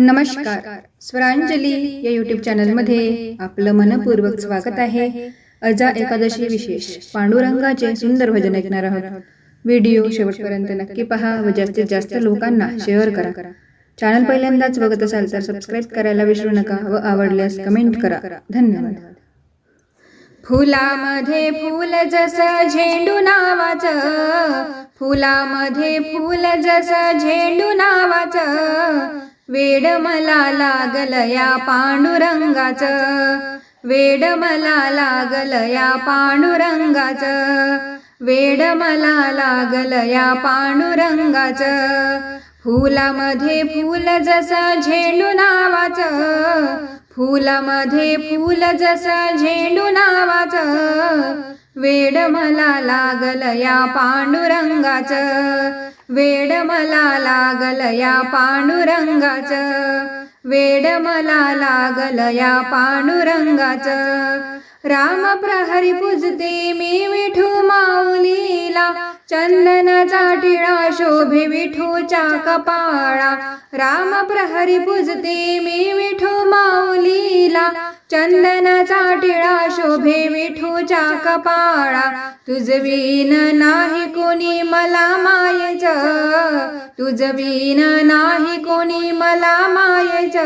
नमस्कार. स्वरांजली या युट्यूब चॅनलमध्ये आपलं मनपूर्वक स्वागत आहे. अजा एकादशी विशेष. पांडुरंगाचे सुंदर भजन ऐकणार आहोत. व्हिडिओ शेवटपर्यंत नक्की पहा व जास्तीत जास्त लोकांना शेअर करा. चॅनल पहिल्यांदाच बघत असाल तर सबस्क्राईब करायला विसरू नका व आवडल्यास कमेंट करा. धन्यवाद. फुलामध्ये फुल जसं झेंडू नावाचं फुलामध्ये फुल जसं झेंडू नावाचं वेड मला लागल या पांडुरंगाच. वेड मला लागल या पांडुरंगाच. वेड मला लागल या पांडुरंगाच. फुलामध्ये फुल जसं झेंडू नावाचं. फुलामध्ये फुल जसं झेंडू नावाचं. वेड मला लागल या पांडुरंगाचं. वेड मला लागल या पांडुरंगाचं. वेड मला लागल या पांडुरंगाचं. राम प्रहरी पूजते मी विठू माऊलीला. चंदनाचा टिळा शोभे विठूच्या कपाळा. राम प्रहरी पूजते मी विठू माऊलीला. चंदनाचा टिळा शोभे विठूच्या कपाळा. तुझवीन नाही कोणी मला मायचं. तुझवीन नाही कोणी मला मायच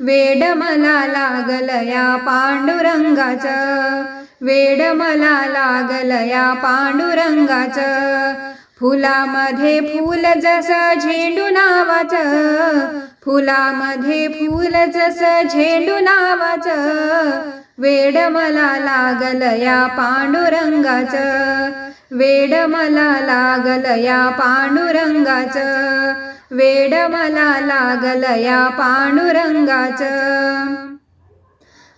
वेड मला लागल या पांडुरंगाचं. वेड मला लागल या पांडुरंगाचं. फुलामध्ये फुल जसं झेंडू नावाचं. फुलामध्ये फुल जसं झेंडू नावाचं. वेड मला लागल या पांडुरंगाचं. वेड मला लागल या पांडुरंगाचं. वेड मला लागल या पांडुरंगाचं.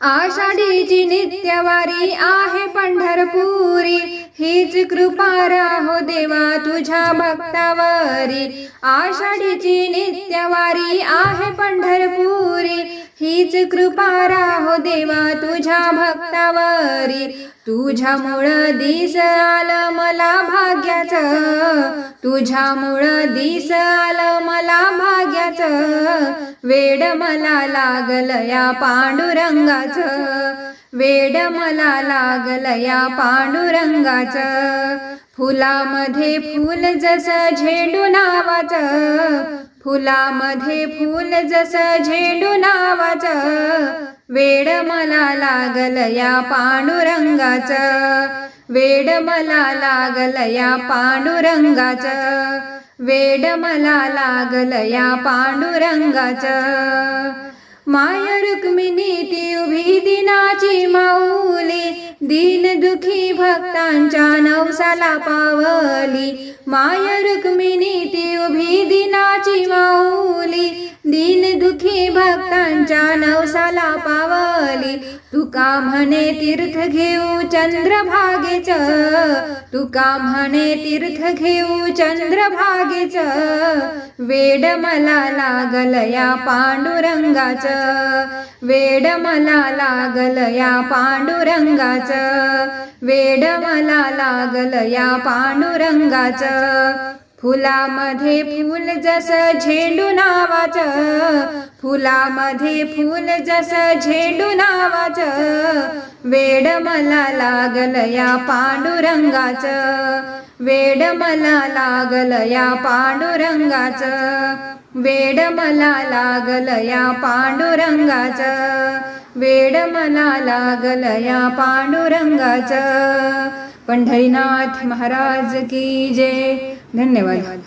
आषाढीची नित्यवारी आहे पंढरपुरी. हीच कृपा राहो देवा तुझ्या भक्तावरी. आषाढीची नित्यवारी आहे पंढरपुरी. हीच कृपा राहो देवा तुझ्या भक्तावरी. तुझ्यामुळं दिस आलं मला भाग्याचं. तुझ्यामुळं दिस आलं मला भाग्याचं. वेड मला लागल या पांडुरंगाचं. वेड मला लागल या पांडुरंगाचं. फुलामध्ये फुल जसं झेंडू नावाचं. फुलामध्ये फुल जसं झेंडू नावाचं वेड मला लागल या पांडुरंगाचं. वेड मला लागल या पांडुरंगाचं. वेड मला लागल या पांडुरंगाचं. माय रुक्मिणी ती उभी दिनाची माऊ दीन दुखी भक्तांच्या नवसाला पावली. माय रुक्मिणी ती उभी दिनाची माऊली. दीन दुखी भक्तांच्या नवसाला पावली. तुका म्हणे तीर्थ घेऊ चंद्रभागेच. तुका म्हणे तीर्थ घेऊ चंद्रभागेच. वेड मला लागल या पांडुरंगाचं. वेड मला लागल या पांडुरंगाचं. वेड मला लागल या पांडुरंगाचं. फुलामध्ये फुल जसं झेंडू नावाचं. फुलामध्ये फुल जसं झेंडू नावाचं. वेड मला लागल या पांडुरंगाचं. वेड मला लागल या पांडुरंगाचं. वेड मला लागल या पांडुरंगाचं. वेड मला लागलया पांडुरंगाचं. पंढरीनाथ महाराज की जय. धन्यवाद.